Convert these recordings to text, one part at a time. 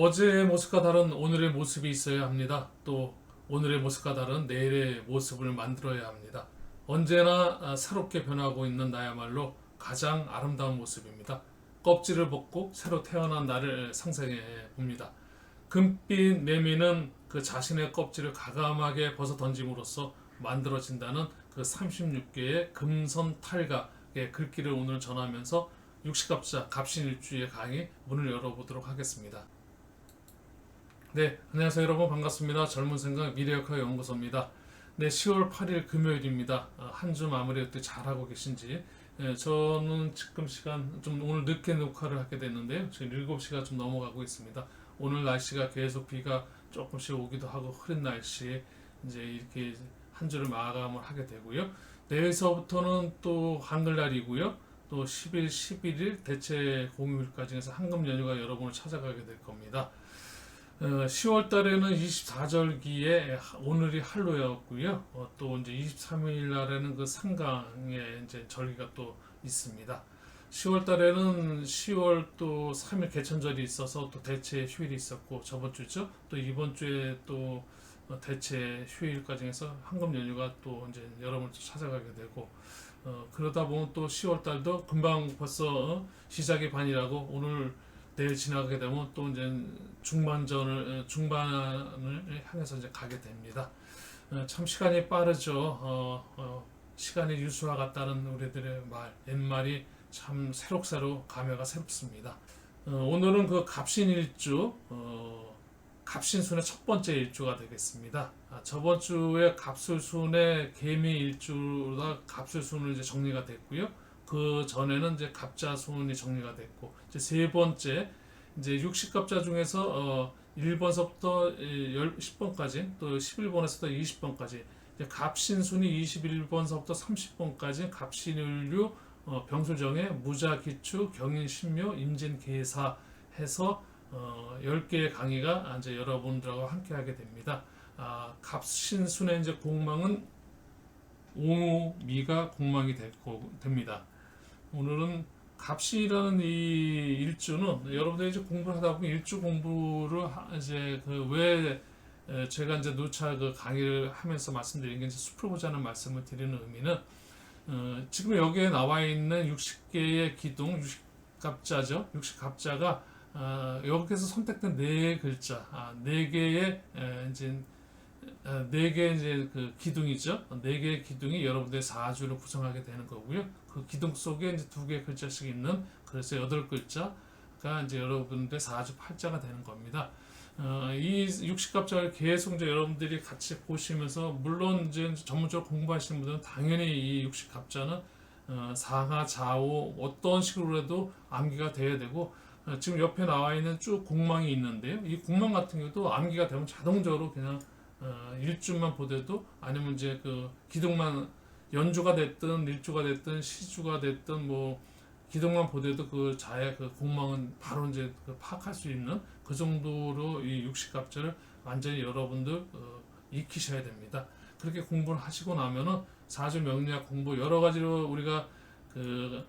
어제의 모습과 다른 오늘의 모습이 있어야 합니다. 또 오늘의 모습과 다른 내일의 모습을 만들어야 합니다. 언제나 아, 새롭게 변하고 있는 나야말로 가장 아름다운 모습입니다. 껍질을 벗고 새로 태어난 나를 상상해 봅니다. 금빛 매미는 그 자신의 껍질을 가감하게 벗어 던짐으로써 만들어진다는 그 36개의 금선 탈각의 글귀를 오늘 전하면서 육식갑자 갑신일주의 강의 문을 열어보도록 하겠습니다. 네, 안녕하세요 여러분 반갑습니다. 젊은 생각 미래역학 연구소입니다. 네, 10월 8일 금요일입니다. 한 주 마무리 어떻게 잘하고 계신지. 네, 저는 지금 시간 좀 오늘 늦게 녹화를 하게 됐는데요. 지금 7시가 좀 넘어가고 있습니다. 오늘 날씨가 계속 비가 조금씩 오기도 하고 흐린 날씨에 이제 이렇게 한 주를 마감을 하게 되고요. 내일서부터는 또 한글날이고요. 또 10일, 11일 대체 공휴일까지 해서 한금 연휴가 여러분을 찾아가게 될 겁니다. 어, 10월 달에는 24절기에 오늘이 한로였고요. 어, 또 이제 23일 날에는 그 상강에 이제 절기가 또 있습니다. 10월 달에는 10월 또 3일 개천절이 있어서 또 대체 휴일이 있었고 저번 주죠. 또 이번 주에 또 어, 대체 휴일까지 해서 한금 연휴가 또 이제 여러분을 또 찾아가게 되고 어, 그러다 보면 또 10월 달도 금방 벌써 어, 시작이 반이라고 오늘 내일 지나가게 되면 또 이제 중반전을 어, 중반을 향해서 이제 가게 됩니다. 어, 참 시간이 빠르죠. 어, 어, 시간이 유수와 같다는 우리들의 말 옛말이 참 새록새록 감회가 새롭습니다. 어, 오늘은 그 갑신일주 어, 갑신순의 첫 번째 일주가 되겠습니다. 아, 저번 주에 갑술순의 개미 일주가 갑술순으로 이제 정리가 됐고요. 그 전에는 이제 갑자순이 정리가 됐고 이제 세 번째 이제 60갑자 중에서 어 1번서부터 10번까지 또 11번에서부터 20번까지 갑신순이 21번서부터 30번까지 갑신율류 어, 병술정의 무자기추 경인신묘 임진계사 해서 어, 10개의 강의가 이제 여러분들하고 함께 하게 됩니다. 아, 갑신순의 이제 공망은 오미가 공망이 될 거, 됩니다. 오늘은 갑신이라는 이 일주는 여러분들이 이제 공부를 하다 보면 일주 공부를 하- 이제 그 왜 제가 이제 누차 그 강의를 하면서 말씀드린 게 이제 숲을 보자는 말씀을 드리는 의미는 어, 지금 여기에 나와 있는 60개의 기둥, 60갑자죠. 60갑자가 어, 여기서 선택된 네 글자, 아, 네 개의 에, 이제 어, 네 개의 이제 그 기둥이죠. 네 개의 기둥이 여러분들의 사주를 구성하게 되는 거고요. 그 기둥 속에 이제 두 개의 글자씩 있는 그래서 여덟 글자가 이제 여러분들의 사주 팔자가 되는 겁니다. 어, 이 60갑자를 계속 이제 여러분들이 같이 보시면서 물론 이제 전문적으로 공부하시는 분들은 당연히 이 60갑자는 어, 상하 좌우 어떤 식으로 해도 암기가 돼야 되고 어, 지금 옆에 나와 있는 쭉 공망이 있는데요. 이 공망 같은 경우도 암기가 되면 자동적으로 그냥 어, 일주만 보더라도 아니면 이제 그 기둥만 연주가 됐든 일주가 됐든 시주가 됐든 뭐 기둥만 보더라도 그 자의 그 공망은 바로 이제 그 파악할 수 있는 그 정도로 이 60갑자를 완전히 여러분들 어, 익히셔야 됩니다. 그렇게 공부를 하시고 나면은 사주 명리학 공부 여러 가지로 우리가 그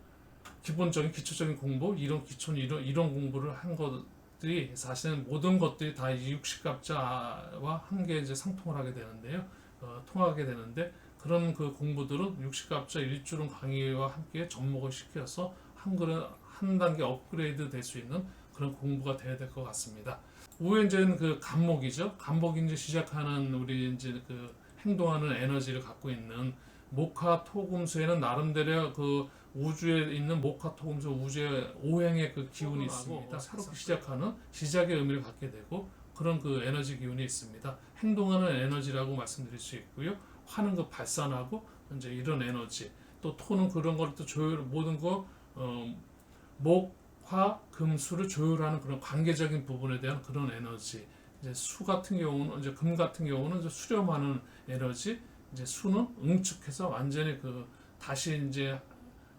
기본적인 기초적인 공부 이론 기초 이론 이론 공부를 한 것들이 사실은 모든 것들이 다이 60갑자와 한개 이제 상통을 하게 되는데요. 어, 통하게 되는데 그런 그 공부들은 60갑자 일주론 강의와 함께 접목을 시켜서 한글은 한 단계 업그레이드 될 수 있는 그런 공부가 돼야 될 것 같습니다. 우에 이제는 그 간목이죠. 간목이 이제 시작하는 우리 이제 그 행동하는 에너지를 갖고 있는 목화 토금수에는 나름대로 그 우주에 있는 목화 토금수 우주의 오행의 그 기운이 있습니다. 새롭게 시작하는 시작의 의미를 갖게 되고 그런 그 에너지 기운이 있습니다. 행동하는 에너지라고 말씀드릴 수 있고요. 화는 그 발산하고 이제 이런 에너지 또 토는 그런 걸 또 조율 모든 거 어, 목, 화, 금, 수를 조율하는 그런 관계적인 부분에 대한 그런 에너지. 이제 수 같은 경우는 이제 금 같은 경우는 이제 수렴하는 에너지. 이제 수는 응축해서 완전히 그 다시 이제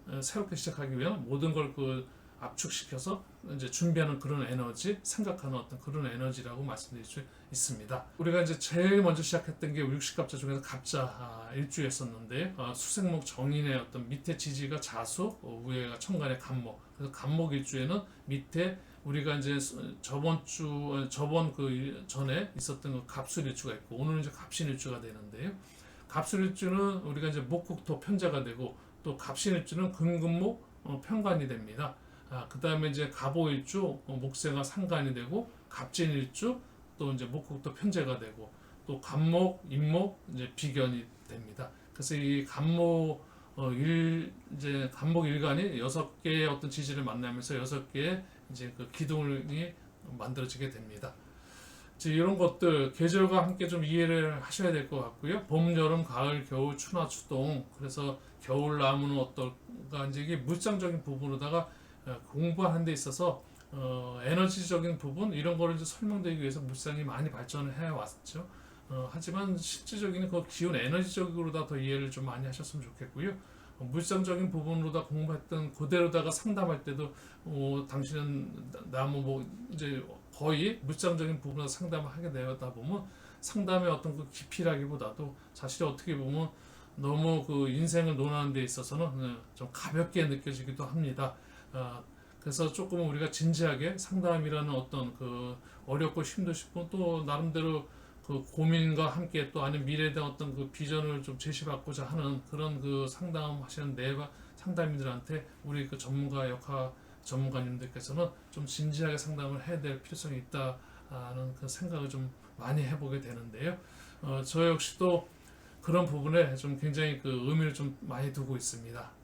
어, 새롭게 시작하기 위한 모든 걸 그 압축시켜서 이제 준비하는 그런 에너지, 생각하는 어떤 그런 에너지라고 말씀드릴 수 있습니다. 우리가 이제 제일 먼저 시작했던 게 60갑자 중에서 갑자 아, 일주였었는데 어, 수생목 정인의 어떤 밑에 지지가 자수, 어, 위에가 천간의 간목. 그래서 간목 일주에는 밑에 우리가 이제 수- 저번 주 어, 저번 그 일- 전에 있었던 그 갑술 일주가 있고 오늘은 이제 갑신 일주가 되는데요. 갑술 일주는 우리가 이제 목국토 편제가 되고 또 갑신 일주는 금금목 어, 편관이 됩니다. 아, 그 다음에 이제 갑오일주 어, 목세가 상관이 되고 갑진일주 또 이제 목국토 편제가 되고 또 갑목, 임목 이제 비견이 됩니다. 그래서 이 갑목 어, 일 이제 간목 일간이 여섯 개의 어떤 지지를 만나면서 여섯 개의 이제 그 기둥이 만들어지게 됩니다. 이제 이런 것들 계절과 함께 좀 이해를 하셔야 될 것 같고요. 봄, 여름, 가을, 겨울, 추나 추동. 그래서 겨울 나무는 어떨까 이제 이게 물상적인 부분으로다가 어, 공부하는 데 있어서 어, 에너지적인 부분 이런 거를 이제 설명드리기 위해서 물상이 많이 발전을 해 왔죠. 어, 하지만 실질적인 그 기운 에너지적으로다 더 이해를 좀 많이 하셨으면 좋겠고요. 어, 물상적인 부분으로다 공부했던 그대로다가 상담할 때도 어, 당신은 나- 나무 뭐 이제 거의 물상적인 부분에서 상담을 하게 되다 보면 상담의 어떤 그 깊이라기보다도 사실 어떻게 보면 너무 그 인생을 논하는 데 있어서는 어, 좀 가볍게 느껴지기도 합니다. 어, 그래서 조금 우리가 진지하게 상담이라는 어떤 그 어렵고 힘도 싶고 또 나름대로 그 고민과 함께 또 아니면 미래에 대한 어떤 그 비전을 좀 제시받고자 하는 그런 그 상담하시는 내가 상담인들한테 우리 그 전문가 역할 전문가님들께서는 좀 진지하게 상담을 해야 될 필요성이 있다는 그 생각을 좀 많이 해보게 되는데요. 어, 저 역시도 그런 부분에 좀 굉장히 그 의미를 좀 많이 두고 있습니다.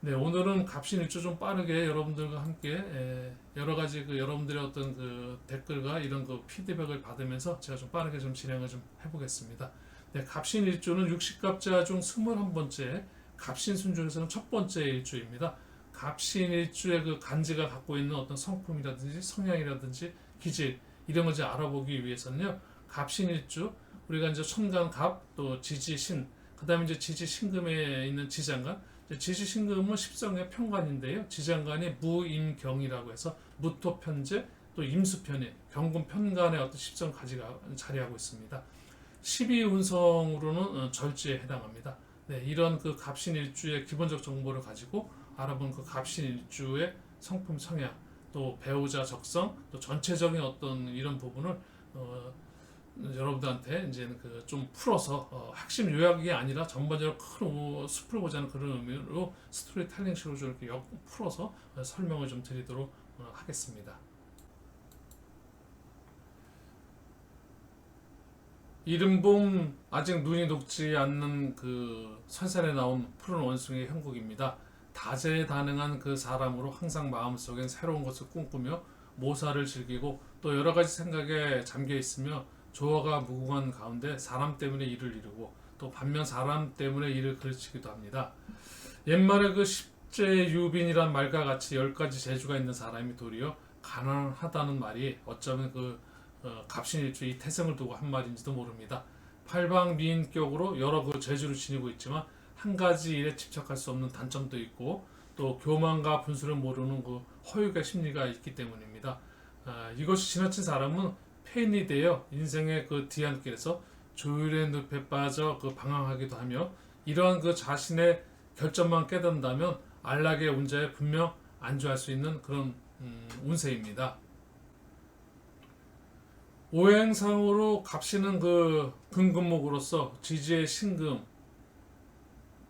네, 오늘은 갑신일주 좀 빠르게 여러분들과 함께 에, 여러 가지 그 여러분들의 어떤 그 댓글과 이런 그 피드백을 받으면서 제가 좀 빠르게 좀 진행을 좀 해보겠습니다. 네, 갑신일주는 60갑자 중 21번째 갑신순 중에서는 첫 번째 일주입니다. 갑신일주의 그 간지가 갖고 있는 어떤 성품이라든지 성향이라든지 기질 이런 걸 이제 알아보기 위해서는요. 갑신일주 우리가 이제 천간 갑 또 지지 신 그다음에 이제 지지 신금에 있는 지장간 지지신금은 십성의 편관인데요. 지장간이 무임경이라고 해서 무토편제 또 임수편이 경금 편간의 어떤 십성 가지가 자리하고 있습니다. 12운성으로는 어, 절지에 해당합니다. 네, 이런 그 갑신일주의 기본적 정보를 가지고 알아본 그 갑신일주의 성품 성향 또 배우자 적성 또 전체적인 어떤 이런 부분을 어, 여러분들한테 이제 그좀 풀어서 어, 핵심 요약이 아니라 전반적으로 큰 우- 숲을 보자는 그런 의미로 스토리텔링식으로 좀 이렇게 역 풀어서 어, 설명을 좀 드리도록 어, 하겠습니다. 이른봄 아직 눈이 녹지 않는 그 설산에 나온 푸른 원숭이의 형국입니다. 다재다능한 그 사람으로 항상 마음속엔 새로운 것을 꿈꾸며 모사를 즐기고 또 여러 가지 생각에 잠겨 있으며 조화가 무궁한 가운데 사람 때문에 일을 이루고 또 반면 사람 때문에 일을 그르치기도 합니다. 옛말에 그 십제 유빈이란 말과 같이 열 가지 재주가 있는 사람이 도리어 가난하다는 말이 어쩌면 그 어, 갑신일주 이 태생을 두고 한 말인지도 모릅니다. 팔방 미인격으로 여러 그 재주를 지니고 있지만 한 가지 일에 집착할 수 없는 단점도 있고 또 교만과 분수를 모르는 그 허유의 심리가 있기 때문입니다. 아, 이것이 지나친 사람은 폐인이 되어 인생의 그 뒤안길에서 조율의 늪에 빠져 그 방황하기도 하며 이러한 그 자신의 결점만 깨닫는다면 안락의 운자에 분명 안주할 수 있는 그런 음, 운세입니다. 오행상으로 갑신은 그 금금목으로서 지지의 신금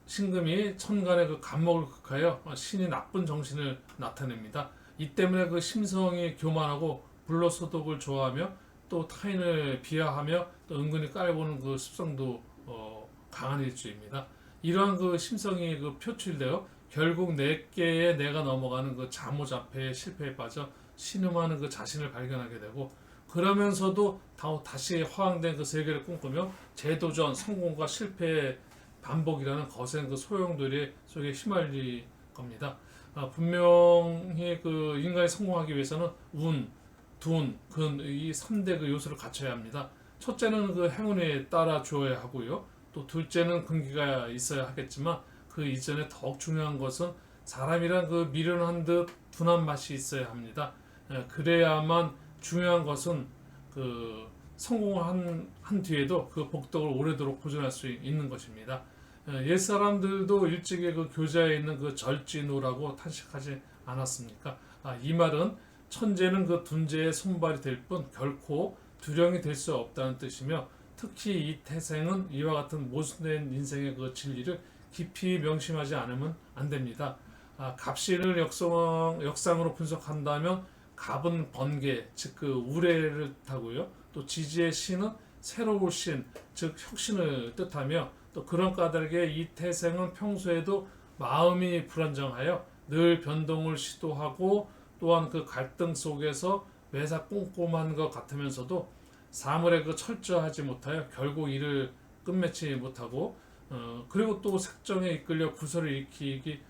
신금이 천간의 그 간목을 극하여 신이 나쁜 정신을 나타냅니다. 이 때문에 그 심성이 교만하고 불로소득을 좋아하며 또 타인을 비하하며 또 은근히 깔보는 그 습성도 어, 강한 일주입니다. 이러한 그 심성이 그 표출되어 결국 내 개의 내가 넘어가는 그 자모자폐의 실패에 빠져 신음하는 그 자신을 발견하게 되고 그러면서도 다- 다시 허황된 그 세계를 꿈꾸며 재도전, 성공과 실패의 반복이라는 거센 그 소용돌이 속에 휘말릴 겁니다. 아, 분명히 그 인간이 성공하기 위해서는 운, 둔, 근, 이 3대 그 요소를 갖춰야 합니다. 첫째는 그 행운에 따라 주어야 하고요. 또 둘째는 근기가 있어야 하겠지만 그 이전에 더욱 중요한 것은 사람이란 그 미련한 듯 둔한 맛이 있어야 합니다. 에, 그래야만 중요한 것은 그 성공을 한, 한 뒤에도 그 복덕을 오래도록 보존할 수 있는 것입니다. 에, 옛 사람들도 일찍이 그 교자에 있는 그 절진우라고 탄식하지 않았습니까? 아, 이 말은 천재는 그 둔재의 손발이 될 뿐 결코 두령이 될 수 없다는 뜻이며 특히 이 태생은 이와 같은 모순된 인생의 그 진리를 깊이 명심하지 않으면 안 됩니다. 아, 갑신을 역성, 역상으로 분석한다면 갑은 번개, 즉 그 우레를 뜻하고요. 또 지지의 신은 새로운 신, 즉 혁신을 뜻하며 또 그런 까닭에 이 태생은 평소에도 마음이 불안정하여 늘 변동을 시도하고 또한 그 갈등 속에서 매사 꼼꼼한 것 같으면서도 사물에 그 철저하지 못하여 결국 이를 끝맺지 못하고 어, 그리고 또 색정에 이끌려 구설을 일으키기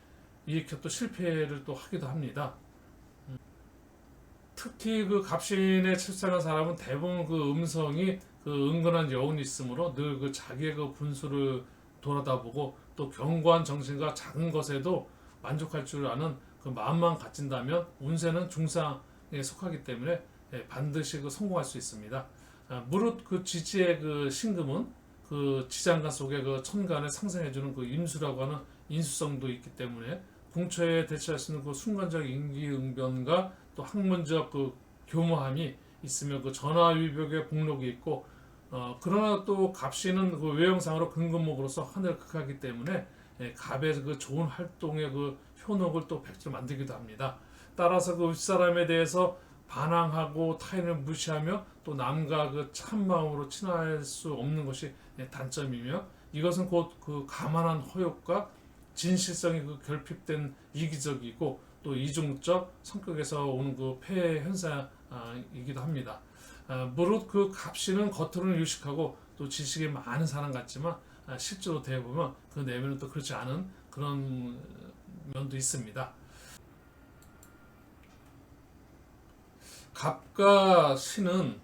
일으켜 또 실패를 또 하기도 합니다. 음. 특히 그 갑신에 출생한 사람은 대부분 그 음성이 그 은근한 여운이 있으므로 늘 그 자기의 그 분수를 돌아다보고 또 견고한 정신과 작은 것에도 만족할 줄 아는 그 마음만 갖춘다면 운세는 중상에 속하기 때문에 예, 반드시 그 성공할 수 있습니다. 아, 무릇 그 지지의 그 신금은 그 지장간 속에 그 천간을 상생해주는 그 임수라고 하는 인수성도 있기 때문에 궁처에 대처할 수 있는 그 순간적 인기응변과 또 학문적 그 교모함이 있으며 그 전화위벽의 복록이 있고 어, 그러나 또 갑신은 그 외형상으로 근근목으로서 하늘을 극하기 때문에 예, 갑의 그 좋은 활동의 그 효능을 또 백지로 만들기도 합니다. 따라서 그 윗사람에 대해서 반항하고 타인을 무시하며 또 남과 그 참마음으로 친할 수 없는 것이 예, 단점이며 이것은 곧 그 가만한 허욕과 진실성이 그 결핍된 이기적이고 또 이중적 성격에서 오는 그 폐해 현상이기도 합니다. 아, 무릇 그 갑신은 겉으로는 유식하고 또 지식이 많은 사람 같지만 아, 실제로 대해보면 그 내면은 또 그렇지 않은 그런 면도 있습니다. 갑과 신은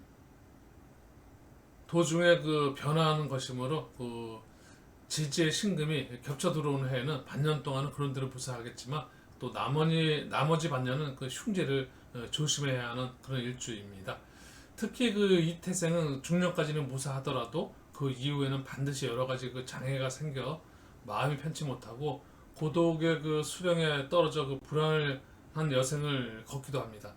도중에 그 변화하는 것이므로 그 지지의 신금이 겹쳐 들어오는 해에는 반년 동안은 그런 데를 부사하겠지만 또 나머지 나머지 반년은 그 흉제를 어, 조심해야 하는 그런 일주입니다. 특히 그 이태생은 중년까지는 무사하더라도 그 이후에는 반드시 여러 가지 그 장애가 생겨 마음이 편치 못하고 고독의 그 수령에 떨어져 그 불안한 여생을 걷기도 합니다.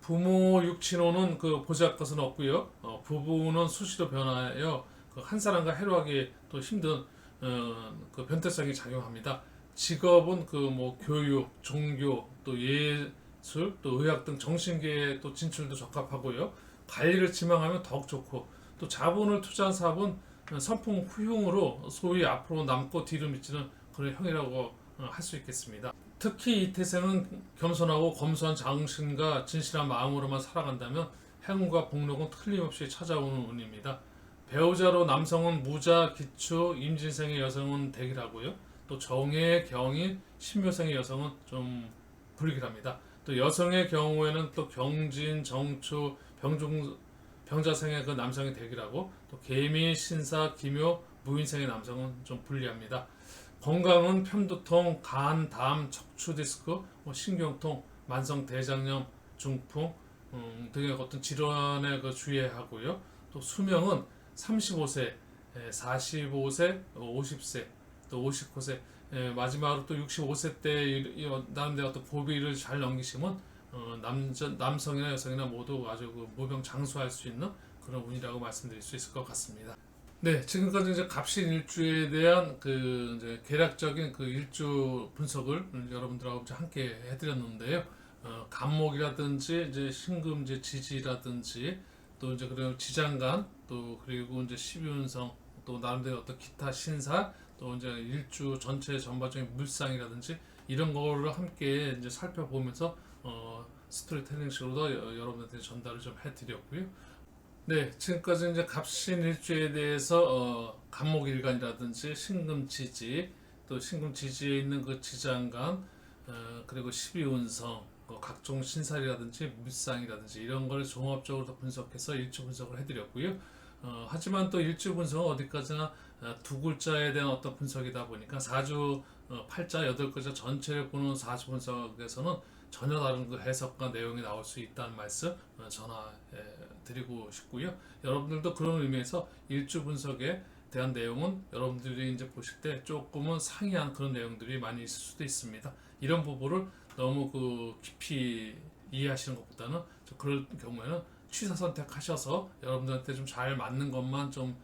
부모 육친호는 그 보잘 것은 없고요. 어, 부부는 수시로 변하여 그 한 사람과 해로하기 또 힘든 어, 그 변태성이 작용합니다. 직업은 그 뭐 교육, 종교, 또 예술, 또 의학 등 정신계의 또 진출도 적합하고요. 관리를 지망하면 더욱 좋고 또 자본을 투자한 사업은 선풍 후흉으로 소위 앞으로 남고 뒤로 미치는 형이라고 어, 할수 있겠습니다. 특히 이 태생은 겸손하고 검소한 정신과 진실한 마음으로만 살아간다면 행운과 복록은 틀림없이 찾아오는 운입니다. 배우자로 남성은 무자, 기추, 임진생의 여성은 대기라고요. 또 정의, 경인, 신묘생의 여성은 좀 불길합니다. 또 여성의 경우에는 또 경진, 정추, 병중, 병자생의 그 남성이 대기라고 또 개미, 신사, 기묘, 무인생의 남성은 좀 불리합니다. 건강은 편두통, 간, 담, 척추 디스크, 뭐 신경통, 만성 대장염, 중풍 음, 등의 어떤 질환에 그 주의해야 하고요. 또 수명은 35세, 45세, 50세, 또 59세, 예, 마지막으로 또 65세 때 나름대로 어떤 고비를 잘 넘기시면 어, 남자, 남성이나 여성이나 모두 아주 그 무병 장수할 수 있는 그런 운이라고 말씀드릴 수 있을 것 같습니다. 네, 지금까지 이제 갑신 일주에 대한 그 이제 계략적인 그 일주 분석을 여러분들하고 이제 함께 해드렸는데요. 어, 간목이라든지 이제 신금제 지지라든지 또 이제 그리고 지장간 또 그리고 이제 십유운성 또 나름대로 어떤 기타 신사 또 이제 일주 전체 전반적인 물상이라든지 이런 거를 함께 이제 살펴보면서 어, 스토리텔링식으로도 여- 여러분들한테 전달을 좀 해드렸고요. 네, 지금까지 이제 갑신 일주에 대해서 어, 간목일간이라든지 신금지지 또 신금지지에 있는 그 지장간 어, 그리고 십이운성 어, 각종 신살이라든지 물상이라든지 이런 걸 종합적으로 다 분석해서 일주 분석을 해드렸고요. 어, 하지만 또 일주 분석은 어디까지나 어, 두 글자에 대한 어떤 분석이다 보니까 사주 어, 팔자 여덟 글자 전체를 보는 사주 분석에서는 전혀 다른 그 해석과 내용이 나올 수 있다는 말씀 어, 전화 드리고 싶고요. 여러분들도 그런 의미에서 일주 분석에 대한 내용은 여러분들이 이제 보실 때 조금은 상이한 그런 내용들이 많이 있을 수도 있습니다. 이런 부분을 너무 그 깊이 이해하시는 것보다는 좀 그럴 경우에는 취사 선택하셔서 여러분들한테 좀 잘 맞는 것만 좀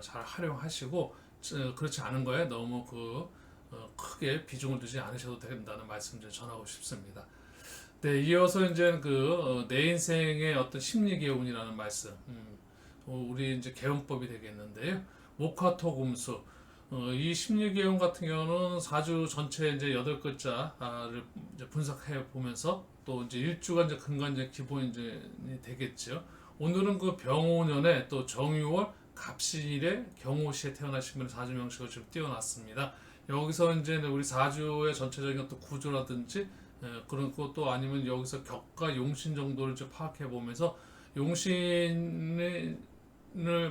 잘 활용하시고 어, 그렇지 않은 거에 너무 그 어, 크게 비중을 두지 않으셔도 된다는 말씀 좀 전하고 싶습니다. 네, 이어서 이제 그내 인생의 어떤 심리 개운이라는 말씀, 음, 어, 우리 이제 개운법이 되겠는데요. 모카토금수. 어, 이 심리 개운 같은 경우는 4주 전체 이제 여덟 글자를 이제 분석해 보면서 또 이제 일주가 이제 근간 이제 기본이 이제 되겠죠. 오늘은 그 병오년에 또 정유월 갑신일에 경호시에 태어나신 분의 사주 명식을 지금 띄워놨습니다. 여기서 이제 우리 사주의 전체적인 어떤 구조라든지 에, 그런 것도 아니면 여기서 격과 용신 정도를 좀 파악해 보면서 용신을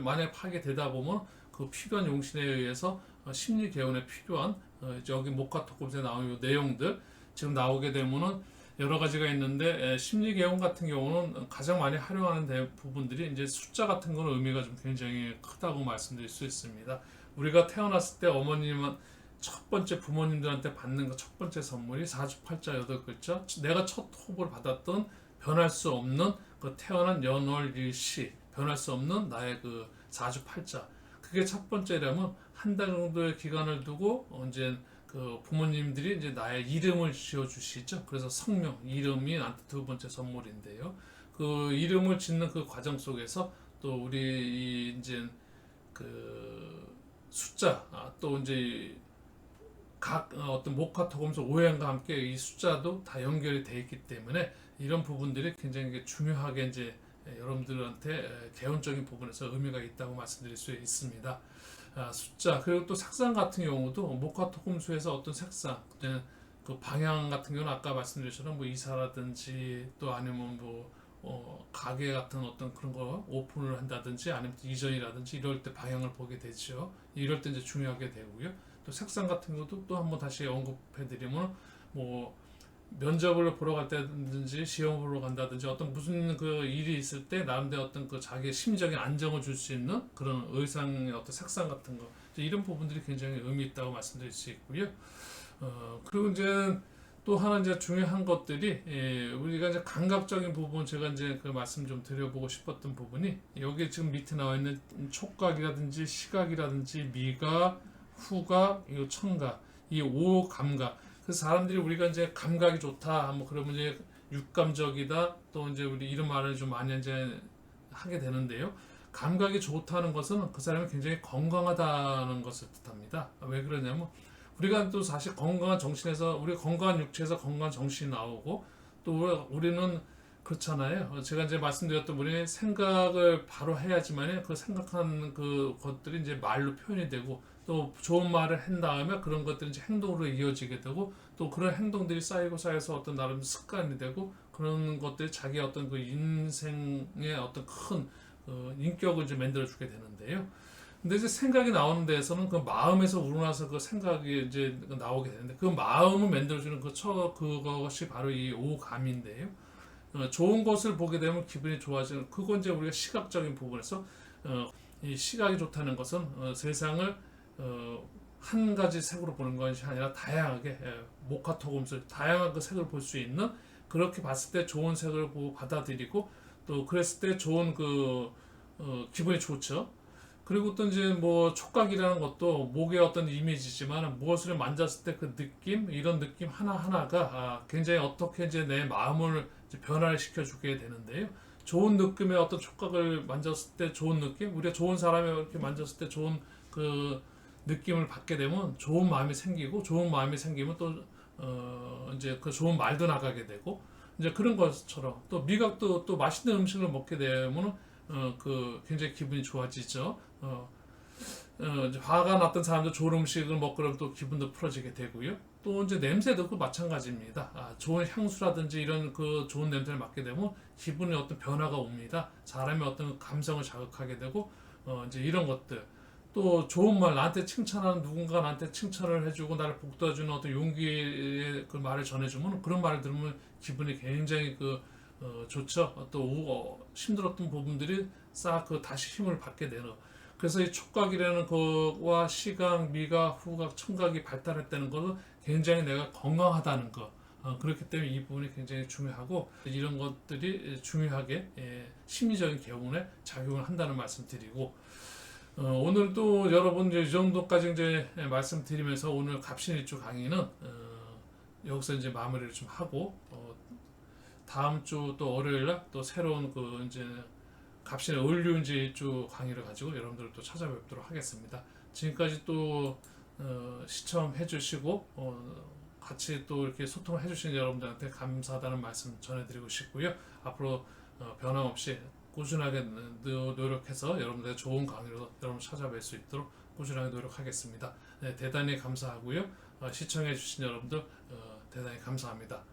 만약 파악이 되다 보면 그 필요한 용신에 의해서 어, 심리 개운에 필요한 어, 이제 여기 목화토금에 나오는 이 내용들 지금 나오게 되면은 여러 가지가 있는데 에, 심리 개운 같은 경우는 가장 많이 활용하는 대- 부분들이 이제 숫자 같은 거는 의미가 좀 굉장히 크다고 말씀드릴 수 있습니다. 우리가 태어났을 때 어머님은 첫 번째 부모님들한테 받는 그 첫 번째 선물이 사주팔자 여덟 글자 내가 첫 호흡을 받았던 변할 수 없는 그 태어난 연월일시 변할 수 없는 나의 그 사주팔자 그게 첫 번째라면 한 달 정도의 기간을 두고 언제 그 부모님들이 이제 나의 이름을 지어 주시죠. 그래서 성명 이름이 나한테 두 번째 선물인데요. 그 이름을 짓는 그 과정 속에서 또 우리 이 이제 그 숫자 아, 또 이제 각 어, 어떤 목화 토금서 오행과 함께 이 숫자도 다 연결이 돼 있기 때문에 이런 부분들이 굉장히 중요하게 이제 예, 여러분들한테 에, 개운적인 부분에서 의미가 있다고 말씀드릴 수 있습니다. 아, 숫자 그리고 또 색상 같은 경우도 목화 토금수에서 어떤 색상 그때 그 방향 같은 경우는 아까 말씀드렸처럼 뭐 이사라든지 또 아니면 뭐 어, 가게 같은 어떤 그런 거 오픈을 한다든지 아니면 이전이라든지 이럴 때 방향을 보게 되죠. 이럴 때 이제 중요하게 되고요. 또 색상 같은 것도 또 한번 다시 언급해드리면 뭐 면접을 보러 갈 때든지 시험 보러 간다든지 어떤 무슨 그 일이 있을 때 나름대로 어떤 그 자기의 심적인 안정을 줄 수 있는 그런 의상의 어떤 색상 같은 거 이런 부분들이 굉장히 의미 있다고 말씀드릴 수 있고요. 어 그리고 이제 또 하나 이제 중요한 것들이 예, 우리가 이제 감각적인 부분 제가 이제 그 말씀 좀 드려보고 싶었던 부분이 여기 지금 밑에 나와 있는 촉각이라든지 시각이라든지 미각, 후각, 이 청각, 이오 감각. 그 사람들이 우리가 이제 감각이 좋다, 뭐 그러면 이제 육감적이다, 또 이제 우리 이런 말을 좀 많이 이제 하게 되는데요. 감각이 좋다는 것은 그 사람이 굉장히 건강하다는 것을 뜻합니다. 왜 그러냐면 우리가 또 사실 건강한 정신에서 우리 건강한 육체에서 건강한 정신이 나오고 또 우리는 그렇잖아요. 제가 이제 말씀드렸던 우리 생각을 바로 해야지만 그 생각한 그 것들이 이제 말로 표현이 되고 또 좋은 말을 한 다음에 그런 것들이 이제 행동으로 이어지게 되고 또 그런 행동들이 쌓이고 쌓여서 어떤 나름 습관이 되고 그런 것들이 자기 어떤 그 인생의 어떤 큰 어, 인격을 이제 만들어 주게 되는데요. 근데 이제 생각이 나오는 데에서는 그 마음에서 우러나서 그 생각이 이제 나오게 되는데 그 마음을 만들어주는 그 처, 그것이 바로 이 오감인데요. 어, 좋은 것을 보게 되면 기분이 좋아지는 그건 이제 우리가 시각적인 부분에서 어, 이 시각이 좋다는 것은 어, 세상을 어, 한 가지 색으로 보는 것이 아니라 다양하게 예, 모카 토금술 다양한 그 색을 볼 수 있는 그렇게 봤을 때 좋은 색을 받아들이고 또 그랬을 때 좋은 그 어, 기분이 좋죠. 그리고 또 이제 뭐 촉각이라는 것도 목의 어떤 이미지지만 무엇을 만졌을 때 그 느낌 이런 느낌 하나 하나가 아, 굉장히 어떻게 이제 내 마음을 이제 변화를 시켜주게 되는데요. 좋은 느낌의 어떤 촉각을 만졌을 때 좋은 느낌, 우리가 좋은 사람이 이렇게 만졌을 때 좋은 그 느낌을 받게 되면 좋은 마음이 생기고 좋은 마음이 생기면 또 어, 이제 그 좋은 말도 나가게 되고 이제 그런 것처럼 또 미각도 또 맛있는 음식을 먹게 되면 어, 그 굉장히 기분이 좋아지죠. 어, 어, 이제 화가 났던 사람도 좋은 음식을 먹고 그러면 또 기분도 풀어지게 되고요. 또 이제 냄새도 그 마찬가지입니다. 아, 좋은 향수라든지 이런 그 좋은 냄새를 맡게 되면 기분에 어떤 변화가 옵니다. 사람의 어떤 감성을 자극하게 되고 어, 이제 이런 것들. 또 좋은 말 나한테 칭찬하는 누군가 나한테 칭찬을 해주고 나를 북돋아주는 어떤 용기의 그 말을 전해주면 그런 말을 들으면 기분이 굉장히 그 어, 좋죠. 또 우- 어, 힘들었던 부분들이 싹 그 다시 힘을 받게 되는. 그래서 이 촉각이라는 거와 시각, 미각, 후각, 청각이 발달했다는 것은 굉장히 내가 건강하다는 거. 어, 그렇기 때문에 이 부분이 굉장히 중요하고 이런 것들이 중요하게 예, 심리적인 교훈에 작용을 한다는 말씀드리고 어, 오늘도 여러분 이제 이 정도까지 이제 말씀드리면서 오늘 갑신일주 강의는 어, 여기서 이제 마무리를 좀 하고 어, 다음 주 또 월요일 날 또 새로운 그 이제 갑신의 을류인지 주 강의를 가지고 여러분들을 또 찾아뵙도록 하겠습니다. 지금까지 또 어, 시청해 주시고 어, 같이 또 이렇게 소통을 해주신 여러분들한테 감사하다는 말씀 전해드리고 싶고요. 앞으로 어, 변함없이 꾸준하게 노- 노력해서 여러분들의 좋은 강의로 여러분 찾아뵐 수 있도록 꾸준하게 노력하겠습니다. 네, 대단히 감사하고요. 어, 시청해주신 여러분들 어, 대단히 감사합니다.